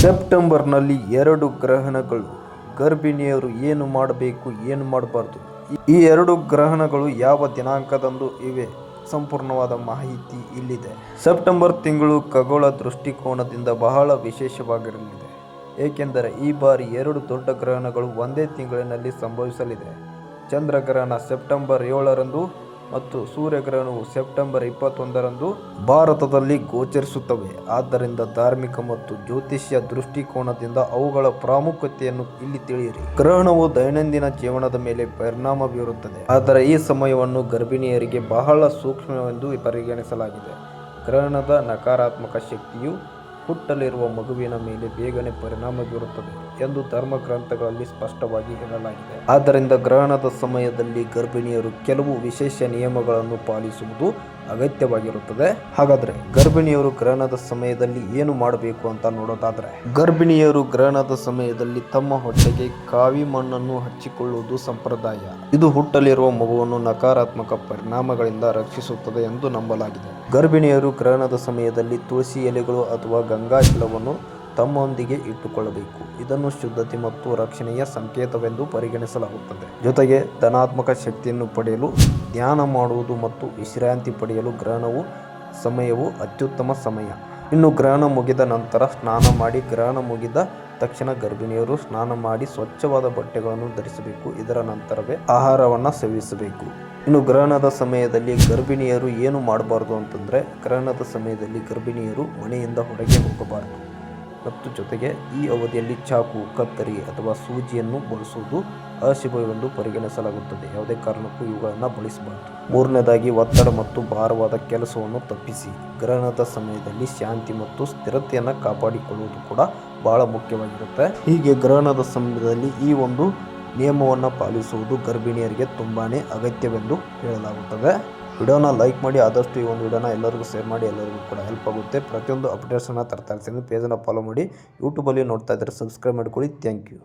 ಸೆಪ್ಟೆಂಬರ್ನಲ್ಲಿ ಎರಡು ಗ್ರಹಣಗಳು. ಗರ್ಭಿಣಿಯರು ಏನು ಮಾಡಬೇಕು, ಏನು ಮಾಡಬಾರ್ದು? ಈ ಎರಡು ಗ್ರಹಣಗಳು ಯಾವ ದಿನಾಂಕದಂದು ಇವೆ? ಸಂಪೂರ್ಣವಾದ ಮಾಹಿತಿ ಇಲ್ಲಿದೆ. ಸೆಪ್ಟೆಂಬರ್ ತಿಂಗಳು ಖಗೋಳ ದೃಷ್ಟಿಕೋನದಿಂದ ಬಹಳ ವಿಶೇಷವಾಗಿರಲಿದೆ. ಏಕೆಂದರೆ ಈ ಬಾರಿ ಎರಡು ದೊಡ್ಡ ಗ್ರಹಣಗಳು ಒಂದೇ ತಿಂಗಳಿನಲ್ಲಿ ಸಂಭವಿಸಲಿದೆ. ಚಂದ್ರಗ್ರಹಣ ಸೆಪ್ಟೆಂಬರ್ ಏಳರಂದು ಮತ್ತು ಸೂರ್ಯಗ್ರಹಣವು ಸೆಪ್ಟೆಂಬರ್ ಇಪ್ಪತ್ತೊಂದರಂದು ಭಾರತದಲ್ಲಿ ಗೋಚರಿಸುತ್ತವೆ. ಆದ್ದರಿಂದ ಧಾರ್ಮಿಕ ಮತ್ತು ಜ್ಯೋತಿಷ್ಯ ದೃಷ್ಟಿಕೋನದಿಂದ ಅವುಗಳ ಪ್ರಾಮುಖ್ಯತೆಯನ್ನು ಇಲ್ಲಿ ತಿಳಿಯಿರಿ. ಗ್ರಹಣವು ದೈನಂದಿನ ಜೀವನದ ಮೇಲೆ ಪರಿಣಾಮ ಬೀರುತ್ತದೆ. ಆದರೆ ಈ ಸಮಯವನ್ನು ಗರ್ಭಿಣಿಯರಿಗೆ ಬಹಳ ಸೂಕ್ಷ್ಮವೆಂದು ಪರಿಗಣಿಸಲಾಗಿದೆ. ಗ್ರಹಣದ ನಕಾರಾತ್ಮಕ ಶಕ್ತಿಯು ಹುಟ್ಟಲಿರುವ ಮಗುವಿನ ಮೇಲೆ ಬೇಗನೆ ಪರಿಣಾಮ ಬೀರುತ್ತದೆ. ಎಂದು ಧರ್ಮ ಗ್ರಂಥಗಳಲ್ಲಿ ಸ್ಪಷ್ಟವಾಗಿ ಹೇಳಲಾಗಿದೆ. ಆದ್ದರಿಂದ ಗ್ರಹಣದ ಸಮಯದಲ್ಲಿ ಗರ್ಭಿಣಿಯರು ಕೆಲವು ವಿಶೇಷ ನಿಯಮಗಳನ್ನು ಪಾಲಿಸುವುದು ಅಗತ್ಯವಾಗಿರುತ್ತದೆ. ಹಾಗಾದ್ರೆ ಗರ್ಭಿಣಿಯರು ಗ್ರಹಣದ ಸಮಯದಲ್ಲಿ ಏನು ಮಾಡಬೇಕು ಅಂತ ನೋಡೋದಾದ್ರೆ, ಗರ್ಭಿಣಿಯರು ಗ್ರಹಣದ ಸಮಯದಲ್ಲಿ ತಮ್ಮ ಹೊಟ್ಟೆಗೆ ಕಾವಿ ಮಣ್ಣನ್ನು ಹಚ್ಚಿಕೊಳ್ಳುವುದು ಸಂಪ್ರದಾಯ. ಇದು ಹುಟ್ಟಲಿರುವ ಮಗುವನ್ನು ನಕಾರಾತ್ಮಕ ಪರಿಣಾಮಗಳಿಂದ ರಕ್ಷಿಸುತ್ತದೆ ಎಂದು ನಂಬಲಾಗಿದೆ. ಗರ್ಭಿಣಿಯರು ಗ್ರಹಣದ ಸಮಯದಲ್ಲಿ ತುಳಸಿ ಎಲೆಗಳು ಅಥವಾ ಗಂಗಾಜಲವನ್ನು ತಮ್ಮೊಂದಿಗೆ ಇಟ್ಟುಕೊಳ್ಳಬೇಕು. ಇದನ್ನು ಶುದ್ಧತೆ ಮತ್ತು ರಕ್ಷಣೆಯ ಸಂಕೇತವೆಂದು ಪರಿಗಣಿಸಲಾಗುತ್ತದೆ. ಜೊತೆಗೆ ಧನಾತ್ಮಕ ಶಕ್ತಿಯನ್ನು ಪಡೆಯಲು, ಧ್ಯಾನ ಮಾಡುವುದು ಮತ್ತು ವಿಶ್ರಾಂತಿ ಪಡೆಯಲು ಗ್ರಹಣವು ಸಮಯವು ಅತ್ಯುತ್ತಮ ಸಮಯ. ಇನ್ನು ಗ್ರಹಣ ಮುಗಿದ ನಂತರ ಸ್ನಾನ ಮಾಡಿ, ಗ್ರಹಣ ಮುಗಿದ ತಕ್ಷಣ ಗರ್ಭಿಣಿಯರು ಸ್ನಾನ ಮಾಡಿ ಸ್ವಚ್ಛವಾದ ಬಟ್ಟೆಗಳನ್ನು ಧರಿಸಬೇಕು. ಇದರ ನಂತರವೇ ಆಹಾರವನ್ನು ಸೇವಿಸಬೇಕು. ಇನ್ನು ಗ್ರಹಣದ ಸಮಯದಲ್ಲಿ ಗರ್ಭಿಣಿಯರು ಏನು ಮಾಡಬಾರ್ದು ಅಂತಂದರೆ, ಗ್ರಹಣದ ಸಮಯದಲ್ಲಿ ಗರ್ಭಿಣಿಯರು ಮನೆಯಿಂದ ಹೊರಗೆ ಹೋಗಬಾರದು. ಮತ್ತು ಜೊತೆಗೆ ಈ ಅವಧಿಯಲ್ಲಿ ಚಾಕು, ಕತ್ತರಿ ಅಥವಾ ಸೂಜಿಯನ್ನು ಬಳಸುವುದು ಅಶುಭವೆಂದು ಪರಿಗಣಿಸಲಾಗುತ್ತದೆ. ಯಾವುದೇ ಕಾರಣಕ್ಕೂ ಇವುಗಳನ್ನು ಬಳಸಬಾರದು. ಮೂರನೇದಾಗಿ, ಒತ್ತಡ ಮತ್ತು ಭಾರವಾದ ಕೆಲಸವನ್ನು ತಪ್ಪಿಸಿ. ಗ್ರಹಣದ ಸಮಯದಲ್ಲಿ ಶಾಂತಿ ಮತ್ತು ಸ್ಥಿರತೆಯನ್ನು ಕಾಪಾಡಿಕೊಳ್ಳುವುದು ಕೂಡ ಬಹಳ ಮುಖ್ಯವಾಗಿರುತ್ತೆ. ಹೀಗೆ ಗ್ರಹಣದ ಸಮಯದಲ್ಲಿ ಈ ಒಂದು ನಿಯಮವನ್ನು ಪಾಲಿಸುವುದು ಗರ್ಭಿಣಿಯರಿಗೆ ತುಂಬಾ ಅಗತ್ಯವೆಂದು ಹೇಳಲಾಗುತ್ತದೆ. ವಿಡಿಯೋನ ಲೈಕ್ ಮಾಡಿ, ಆದಷ್ಟು ಈ ಒಂದು ವಿಡಿಯೋನ ಎಲ್ಲರಿಗೂ ಶೇರ್ ಮಾಡಿ, ಎಲ್ಲರಿಗೂ ಕೂಡ ಹೆಲ್ಪ್ ಆಗುತ್ತೆ. ಪ್ರತಿಯೊಂದು ಅಪ್ಡೇಟ್ಸನ್ನು ತರ್ತಾ ಇರ್ತೀನಿ ಪೇಜನ್ನು ಫಾಲೋ ಮಾಡಿ ಯೂಟ್ಯೂಬಲ್ಲಿ ನೋಡ್ತಾ ಇದ್ದರೆ. ಸಬ್ಸ್ಕ್ರೈಬ್ ಮಾಡ್ಕೊಳ್ಳಿ. Thank you